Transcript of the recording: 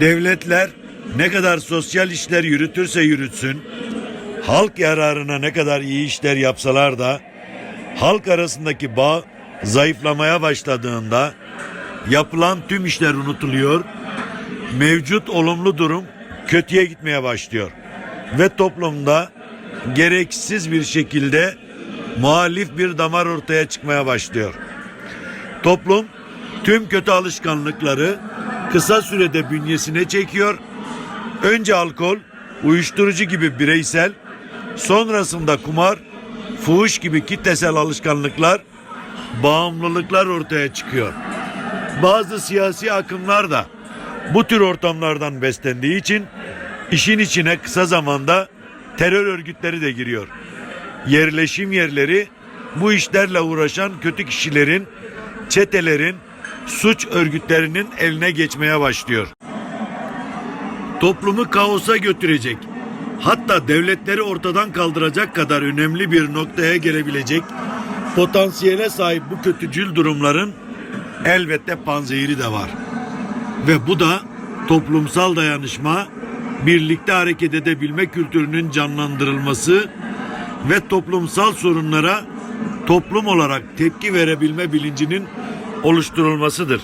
Devletler ne kadar sosyal işler yürütürse yürütsün, halk yararına ne kadar iyi işler yapsalar da halk arasındaki bağ zayıflamaya başladığında yapılan tüm işler unutuluyor, mevcut olumlu durum kötüye gitmeye başlıyor ve toplumda gereksiz bir şekilde muhalif bir damar ortaya çıkmaya başlıyor. Toplum tüm kötü alışkanlıkları kısa sürede bünyesine çekiyor. Önce alkol, uyuşturucu gibi bireysel, sonrasında kumar, fuhuş gibi kitlesel alışkanlıklar, bağımlılıklar ortaya çıkıyor. Bazı siyasi akımlar da bu tür ortamlardan beslendiği için işin içine kısa zamanda terör örgütleri de giriyor. Yerleşim yerleri bu işlerle uğraşan kötü kişilerin, çetelerin, suç örgütlerinin eline geçmeye başlıyor. Toplumu kaosa götürecek, hatta devletleri ortadan kaldıracak kadar önemli bir noktaya gelebilecek potansiyele sahip bu kötücül durumların elbette panzehiri de var. Ve bu da toplumsal dayanışma, birlikte hareket edebilme kültürünün canlandırılması ve toplumsal sorunlara toplum olarak tepki verebilme bilincinin oluşturulmasıdır.